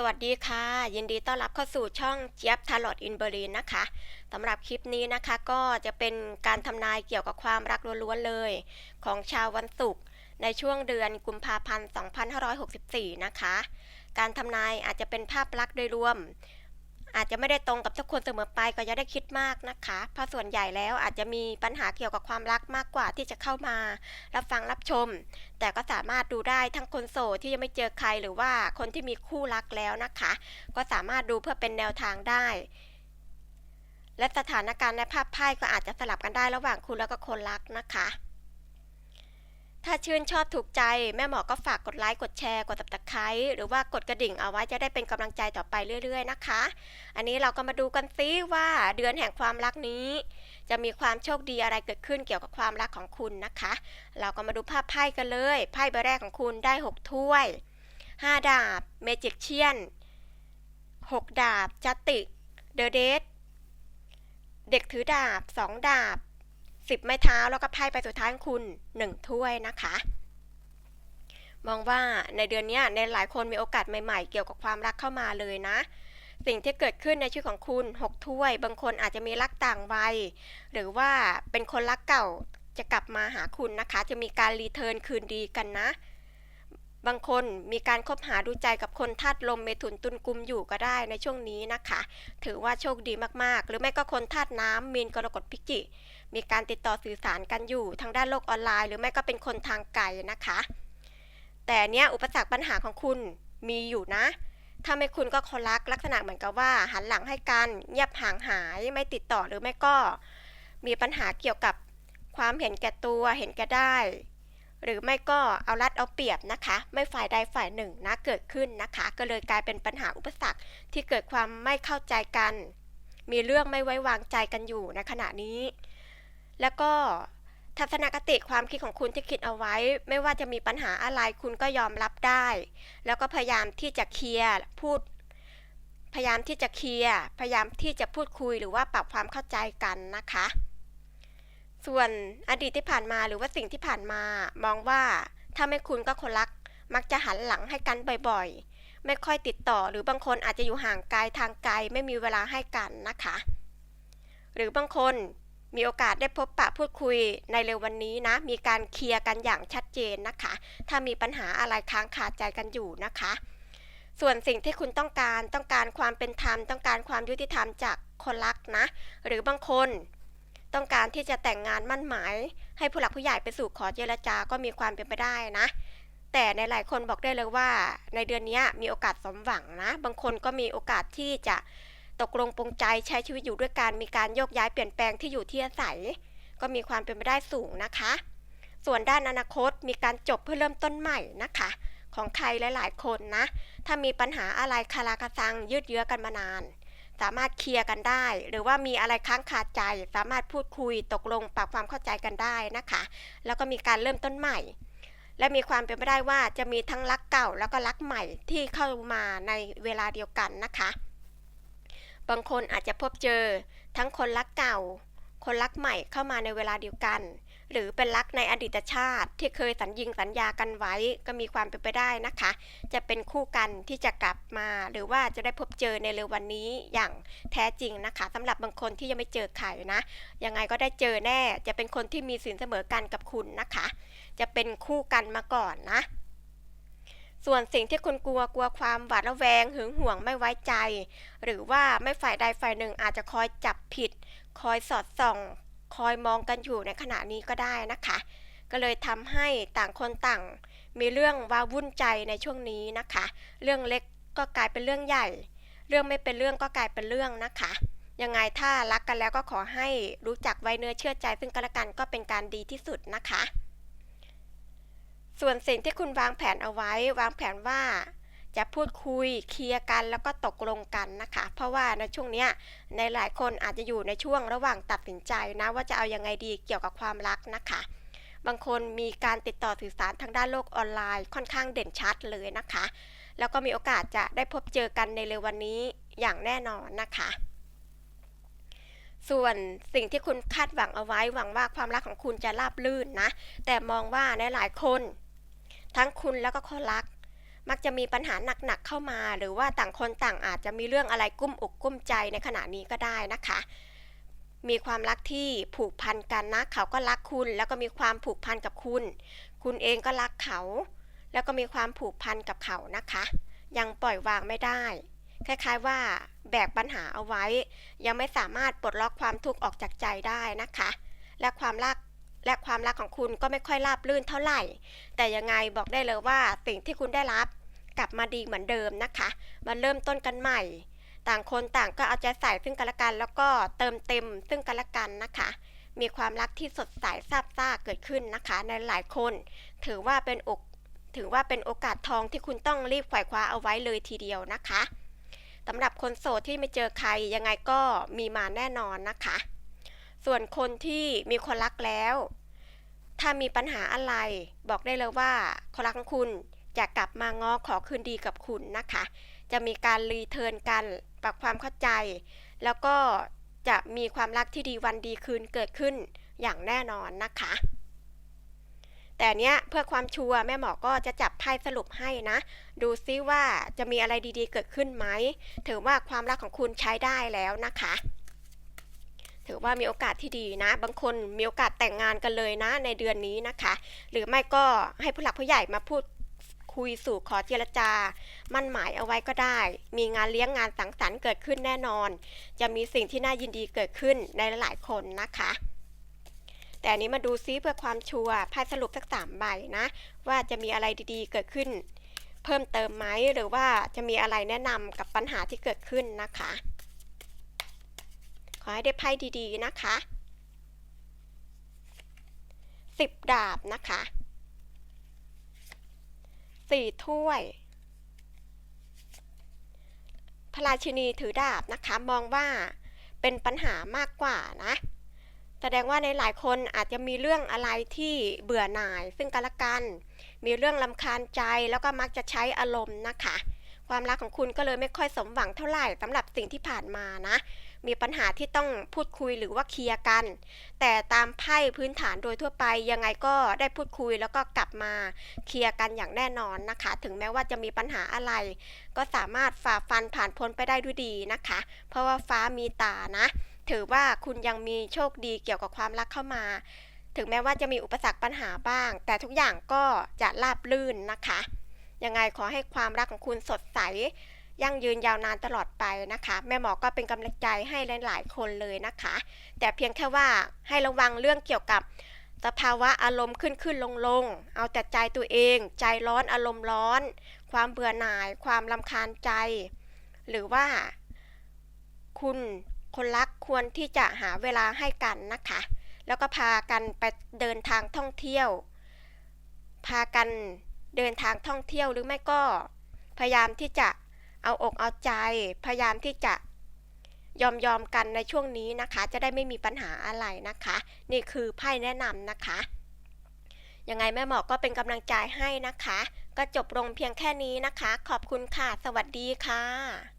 สวัสดีค่ะ ยินดีต้อนรับเข้าสู่ช่องเจี๊ยบทาร์ลอตอินเบอรีนนะคะสำหรับคลิปนี้นะคะก็จะเป็นการทำนายเกี่ยวกับความรักล้วนๆเลย ของชาววันศุกร์ในช่วงเดือนกุมภาพันธ์ 2564 นะคะ การทำนายอาจจะเป็นภาพลักษณ์โดยรวม อาจจะไม่ได้ตรงกับทุกคนเสมอไปก็อย่าได้คิดมากนะคะ เพราะส่วนใหญ่แล้วอาจจะมีปัญหาเกี่ยวกับความรักมากกว่าที่จะเข้ามา รับฟังรับชม แต่ก็สามารถดูได้ทั้งคนโสดที่ยังไม่เจอใครหรือว่าคนที่มีคู่รักแล้วนะคะ ก็สามารถดูเพื่อเป็นแนวทางได้ และสถานการณ์ในภาพไพ่ก็อาจจะสลับกันได้ระหว่างคุณแล้วก็คนรักนะคะ ถ้าชื่นชอบถูกใจแม่หมอก็ฝากกดไลค์กดแชร์กด subscribe หรือว่ากดกระดิ่งเอาไว้จะได้เป็นกำลังใจต่อไปเรื่อย ๆ นะคะ อันนี้เราก็มาดูกันซิว่าเดือนแห่งความรักนี้ จะมีความโชคดีอะไรเกิดขึ้นเกี่ยวกับความรักของคุณนะคะ เราก็มาดูภาพไพ่กันเลยไพ่ใบแรกของคุณได้ 6 ถ้วย 5 ดาบเมจิกเชียน 6 ดาบจัตติเดอะเดทเด็กถือดาบ 2 ดาบ 10 ไม้เท้าแล้วก็ไพ่ไปสุดท้ายของคุณ 1 ถ้วยนะคะ มองว่าในเดือนนี้ในหลายคนมีโอกาสใหม่ๆ เกี่ยวกับความรักเข้ามาเลยนะ สิ่งที่เกิดขึ้นในชีวิตของคุณ 6 ถ้วย บางคนอาจจะมีรักต่างวัย หรือว่าเป็นคนรักเก่าจะกลับมาหาคุณนะคะ จะมีการรีเทิร์นคืนดีกันนะ บางคนมีการคบหาดูใจกับคนธาตุลมเมถุนตุลกุมอยู่ก็ได้ในช่วงนี้นะคะ ถือว่าโชคดีมากๆ หรือไม่ก็คนธาตุน้ำมีนกรกฎพิจิ มีการติดต่อสื่อสารกันอยู่ทางด้านโลกออนไลน์ หรือไม่ก็เป็นคนทางไกลนะคะ แต่เนี้ยอุปสรรคปัญหาของคุณมีอยู่นะ ถ้าไม่คุณก็คนรักลักษณะเหมือนกับว่า หันหลังให้กันเงียบห่างหายไม่ติดต่อหรือไม่ก็ มีปัญหาเกี่ยวกับความเห็นแก่ตัวเห็นแก่ได้ หรือไม่ก็เอารัดเอาเปรียบนะคะ ไม่ฝ่ายใดฝ่ายหนึ่งนะเกิดขึ้นนะคะ ก็เลยกลายเป็นปัญหาอุปสรรคที่เกิดความไม่เข้าใจกัน มีเรื่องไม่ไว้วางใจกันอยู่ในขณะนี้ แล้วก็ทัศนคติความคิดของคุณที่คิดเอาไว้ ไม่ว่าจะมีปัญหาอะไรคุณก็ยอมรับได้ แล้วก็พยายามที่จะเคลียร์พูด พยายามที่จะเคลียร์พยายามที่จะพูดคุยหรือว่าปรับความเข้าใจกันนะคะ ส่วนอดีตที่ผ่านมาหรือว่าสิ่งที่ผ่านมา มองว่าถ้าไม่คุณก็คนรัก มักจะหันหลังให้กันบ่อยๆ ไม่ค่อยติดต่อหรือบางคนอาจจะอยู่ห่างไกลทางไกลไม่มีเวลาให้กันนะคะ หรือบางคนมีโอกาสได้พบปะพูดคุยในเร็ววันนี้นะ มีการเคลียร์กันอย่างชัดเจนนะคะ ถ้ามีปัญหาอะไรค้างคาใจกันอยู่นะคะ ส่วนสิ่งที่คุณต้องการต้องการความเป็นธรรม ต้องการความยุติธรรมจากคนรักนะ หรือบางคน ต้องการที่จะแต่งงานมั่นหมาย ให้ผู้หลักผู้ใหญ่ไปสู่ขอเจรจาก็มีความเป็นไปได้นะ แต่ในหลายคนบอกได้เลยว่า ในเดือนนี้มีโอกาสสมหวังนะ บางคนก็มีโอกาสที่จะตกลงปรงใจใช้ชีวิตอยู่ด้วยกันมีการโยกย้ายเปลี่ยนแปลงที่อยู่ที่อาศัย ก็มีความเป็นไปได้สูงนะคะ ส่วนด้านอนาคตมีการจบเพื่อเริ่มต้นใหม่นะคะของใครหลาย ๆ คนนะ ถ้ามีปัญหาอะไรคาราคาซังยืดเยื้อกันมานาน สามารถเคลียร์กันได้ หรือว่ามีอะไรค้างคาใจ สามารถพูดคุยตกลงปรับความเข้าใจกันได้นะคะ แล้วก็มีการเริ่มต้นใหม่ และมีความเป็นไปได้ว่าจะมีทั้งรักเก่าแล้วก็รักใหม่ที่เข้ามาในเวลาเดียวกันนะคะ บางคนอาจจะพบเจอทั้งคนรักเก่า คนรักใหม่เข้ามาในเวลาเดียวกัน หรือเป็นรักในอดีตชาติ ที่เคยสัญญิงสัญญากันไว้ก็มีความเป็นไปได้นะคะ จะเป็นคู่กันที่จะกลับมา หรือว่าจะได้พบเจอในเร็ววันนี้อย่างแท้จริงนะคะสำหรับบางคนที่ยังไม่เจอใครนะยังไงก็ได้เจอแน่ จะเป็นคนที่มีสินเสมอกันกับคุณนะคะ จะเป็นคู่กันมาก่อนนะส่วนสิ่งที่คุณกลัวกลัวความหวาดระแวงหึงหวงไม่ไว้ใจ หรือว่าไม่ฝ่ายใดฝ่ายหนึ่งอาจจะคอยจับผิด คอยสอดส่อง คอยมองกันอยู่ในขณะนี้ก็ได้นะคะ ก็เลยทำให้ต่างคนต่าง มีเรื่องว้าวุ่นใจในช่วงนี้นะคะ เรื่องเล็กก็กลายเป็นเรื่องใหญ่ เรื่องไม่เป็นเรื่องก็กลายเป็นเรื่องนะคะยังไงถ้ารักกันแล้วก็ขอให้รู้จักไว้เนื้อเชื่อใจซึ่งกันและกันก็เป็นการดีที่สุดนะคะ ส่วนสิ่งที่คุณวางแผนเอาไว้ วางแผนว่า จะพูดคุยเคลียร์กันแล้วก็ตกลงกันนะคะ เพราะว่าในช่วงเนี้ยในหลายคนอาจจะอยู่ในช่วงระหว่างตัดสินใจนะว่าจะเอายังไงดีเกี่ยวกับความรักนะคะ บางคนมีการติดต่อสื่อสารทางด้านโลกออนไลน์ค่อนข้างเด่นชัดเลยนะคะ แล้วก็มีโอกาสจะได้พบเจอกันในเร็ววันนี้อย่างแน่นอนนะคะ ส่วนสิ่งที่คุณคาดหวังเอาไว้หวังว่าความรักของคุณจะราบรื่นนะ แต่มองว่าในหลายคน ทั้งคุณแล้วก็คนรัก มักจะมีปัญหาหนักๆเข้ามา หรือว่าต่างคนต่างอาจจะมีเรื่องอะไรกุ้มอกกุ้มใจในขณะนี้ก็ได้นะคะ มีความรักที่ผูกพันกันนะเขาก็รักคุณ แล้วก็มีความผูกพันกับคุณ คุณเองก็รักเขา แล้วก็มีความผูกพันกับเขานะคะ ยังปล่อยวางไม่ได้ คล้ายๆว่าแบกปัญหาเอาไว้ ยังไม่สามารถปลดล็อกความทุกข์ออกจากใจได้นะคะ และความรัก และความรักของคุณก็ไม่ค่อยราบรื่นเท่าไหร่ แต่ยังไงบอกได้เลยว่าสิ่งที่คุณได้รับกลับมาดีเหมือนเดิมนะคะ มาเริ่มต้นกันใหม่ ต่างคนต่างก็เอาใจใส่ซึ่งกันและกัน แล้วก็เติมเต็มซึ่งกันและกันนะคะ มีความรักที่สดใสซาบซ่าเกิดขึ้นนะคะ ในหลายคน ถือว่าเป็นอกถือว่าเป็นโอกาสทองที่คุณต้องรีบไขว่คว้าเอาไว้เลยทีเดียวนะคะสำหรับคนโสดที่ไม่เจอใครยังไงก็มีมาแน่นอนนะคะ ส่วนคนที่มีคนรักแล้ว ถ้ามีปัญหาอะไร บอกได้เลยว่าคนรักของคุณจะกลับมาง้อขอคืนดีกับคุณนะคะ จะมีการรีเทิร์นกันปรับความเข้าใจ แล้วก็จะมีความรักที่ดีวันดีคืนเกิดขึ้นอย่างแน่นอนนะคะ แต่เนี้ยเพื่อความชัวร์แม่หมอก็จะจับไพ่สรุปให้นะ ดูซิว่าจะมีอะไรดีๆเกิดขึ้นไหม ถือว่าความรักของคุณใช้ได้แล้วนะคะ ถือว่ามีโอกาสที่ดีนะ บางคนมีโอกาสแต่งงานกันเลยนะ ในเดือนนี้นะคะ หรือไม่ก็ให้ผู้หลักผู้ใหญ่มาพูดคุยสู่ขอเจรจา มั่นหมายเอาไว้ก็ได้ มีงานเลี้ยงงานสังสรรค์เกิดขึ้นแน่นอน จะมีสิ่งที่น่ายินดีเกิดขึ้นในหลายคนนะคะ แต่อันนี้มาดูซิเพื่อความชัวร์ไพ่สรุปสักสามใบนะ ว่าจะมีอะไรดีๆ เกิดขึ้น เพิ่มเติมไหมหรือว่าจะมีอะไรแนะนำกับปัญหาที่เกิดขึ้นนะคะ ขอให้ได้ไพ่ดีๆนะคะสิบดาบนะคะสี่ถ้วย พระราชินีถือดาบนะคะ มองว่าเป็นปัญหามากกว่านะ แสดงว่าในหลายคนอาจจะมีเรื่องอะไรที่เบื่อหน่าย ซึ่งกันและกัน มีเรื่องลำคาญใจแล้วก็มักจะใช้อารมณ์นะคะ ความรักของคุณก็เลยไม่ค่อยสมหวังเท่าไหร่สำหรับสิ่งที่ผ่านมานะ มีปัญหาที่ต้องพูดคุยหรือว่าเคลียร์กัน แต่ตามไพ่พื้นฐานโดยทั่วไปยังไงก็ได้พูดคุยแล้วก็กลับมาเคลียร์กันอย่างแน่นอนนะคะ ถึงแม้ว่าจะมีปัญหาอะไร ก็สามารถฝ่าฟันผ่านพ้นไปได้ด้วยดีนะคะ เพราะว่าฟ้ามีตานะ ถือว่าคุณยังมีโชคดีเกี่ยวกับความรักเข้ามา ถึงแม้ว่าจะมีอุปสรรคปัญหาบ้าง แต่ทุกอย่างก็จะราบลื่นนะคะยังไงขอให้ความรักของคุณสดใส ยั่งยืนยาวนานตลอดไปนะคะ แม่หมอก็เป็นกำลังใจให้หลาย ๆ คนเลยนะคะ แต่เพียงแค่ว่าให้ระวังเรื่องเกี่ยวกับสภาวะอารมณ์ขึ้นขึ้นลงลงเอาแต่ใจตัวเอง ใจร้อนอารมณ์ร้อน ความเบื่อหน่าย ความลำคาญใจ หรือว่า คุณคนรักควรที่จะหาเวลาให้กันนะคะ แล้วก็พากันไปเดินทางท่องเที่ยว พากันเดินทางท่องเที่ยวหรือไม่ก็ พยายามที่จะ เอาอกเอาใจ พยายามที่จะยอมยอมกันในช่วงนี้นะคะ จะได้ไม่มีปัญหาอะไรนะคะ นี่คือไพ่แนะนำนะคะ ยังไงแม่หมอก็เป็นกำลังใจให้นะคะ ก็จบลงเพียงแค่นี้นะคะ ขอบคุณค่ะ สวัสดีค่ะ